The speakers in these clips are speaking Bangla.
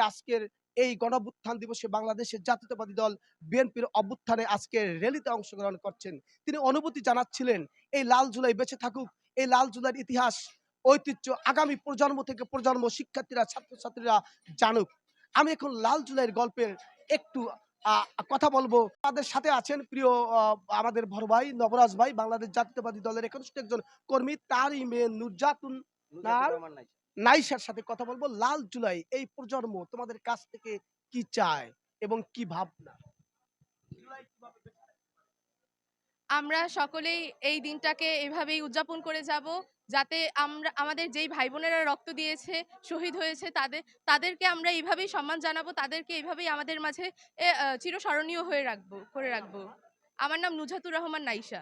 আজকের এই গণঅভ্যুত্থান দিবসে বাংলাদেশের জাতীয়তাবাদী দল বিএনপির অভ্যুত্থানে আজকে র্যালিতে অংশগ্রহণ করছেন। তিনি অনুভূতি জানাচ্ছিলেন এই লাল জুলাই বেঁচে থাকুক এই লাল জুলাইয়ের ইতিহাস ঐতিহ্য আগামী প্রজন্ম থেকে প্রজন্ম শিক্ষার্থীরা ছাত্রছাত্রীরা জানুক। আমি এখন লাল জুলাইয়ের গল্পের একটু আহ, কথা বলব। তাদের সাথে আছেন প্রিয় আমাদের ভর ভাই নবরাজ ভাই বাংলাদেশ জাতীয়তাবাদী দলের একনিষ্ঠ একজন কর্মী তারই মেয়ে নুরজাতুন নার নাইসার সাথে কথা বলব। লাল জুলাই, এই প্রজন্ম তোমাদের কাছ থেকে কি চায় এবং কি ভাবনা? আমরা সকলেই এই দিনটাকে এভাবেই উদযাপন করে যাব যাতে আমরা, আমাদের যেই ভাই বোনেরা রক্ত দিয়েছে, শহীদ হয়েছে, তাদের, তাদেরকে আমরা এইভাবেই সম্মান জানাব, তাদেরকে এইভাবেই আমাদের মাঝে চিরস্মরণীয় হয়ে রাখব, করে রাখব। আমার নাম নুজাতুর রহমান নাইশা।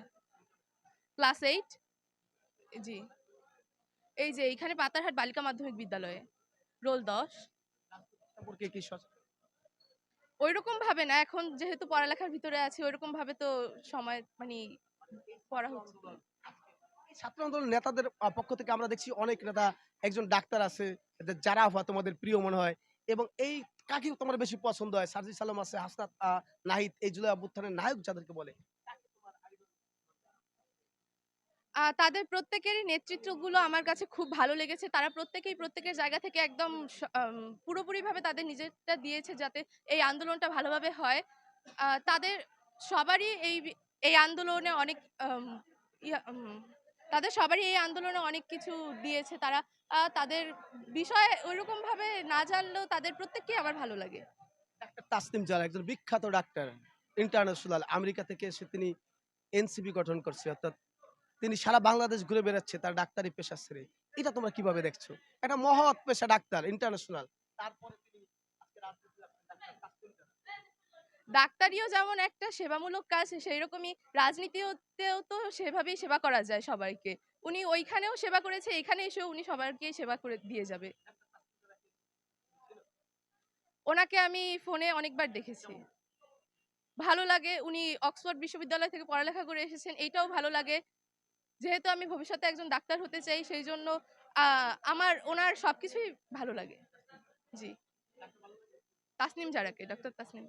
Class eight? জি। এই যে এইখানে পাতারহাট বালিকা মাধ্যমিক বিদ্যালয়ে। রোল দশ। সম্পর্কে কি ওইরকম ভাবে না এখন যেহেতু পড়ালেখার ভিতরে আছি ওইরকম ভাবে তো সময় মানে পড়া হচ্ছে। ছাত্র আন্দোলন নেতাদের পক্ষ থেকে আমরা দেখছি অনেক নেতা একজন ডাক্তার আছে যারা হওয়া তোমাদের প্রিয় মনে হয় এবং এই কাকে তোমার বেশি পছন্দ হয়? সার্জি সালাম আছে হাসনাত আহ, নাহিদ এই জুলাই অভ্যুত্থানের নায়ক যাদেরকে বলে। তাদের প্রত্যেকেরই নেতৃত্বগুলো আমার কাছে খুব ভালো লেগেছে। তারা প্রত্যেকেই প্রত্যেকের জায়গা থেকে একদম পুরোপুরিভাবে তাদের নিজেরটা দিয়েছে যাতে এই আন্দোলনটা ভালোভাবে হয়। তাদের সবারই এই এই আন্দোলনে অনেক তাদের সবারই এই আন্দোলনে অনেক কিছু দিয়েছে। তারা তাদের বিষয়ে ওইরকমভাবে না জানলেও তাদের প্রত্যেককেই আমার ভালো লাগে। ডাক্তার তাসনিম জাল একজন বিখ্যাত ডাক্তার, ইন্টারন্যাশনাল, আমেরিকা থেকে এসে তিনি এনসিপি গঠন করছে। অর্থাৎ তিনি সারা বাংলাদেশ ঘুরে বেড়াচ্ছে তার ডাক্তারি পেশা ছেড়ে এটা তোমরা কীভাবে দেখছ? একটা মহৎ পেশা ডাক্তার ইন্টারন্যাশনাল। ডাক্তারিও যেমন একটা সেবামূলক কাজ সেই রকমই রাজনীতিতেও তো সেভাবেই সেবা করা যায় সবাইকে। উনি ওইখানেও সেবা করেছে, এখানে এসেও উনি সবাইকে সেবা করে দিয়ে যাবে। ওনাকে আমি ফোনে অনেকবার দেখেছি। ভালো লাগে, উনি অক্সফোর্ড বিশ্ববিদ্যালয় থেকে পড়ালেখা করে এসেছেন, এইটাও ভালো লাগে। যেহেতু আমি ভবিষ্যতে একজন ডাক্তার হতে চাই সেই জন্য আমার, ওনার সবকিছুই ভালো লাগে। জি। তাসনিম জারাকে ডক্টর তাসনিম।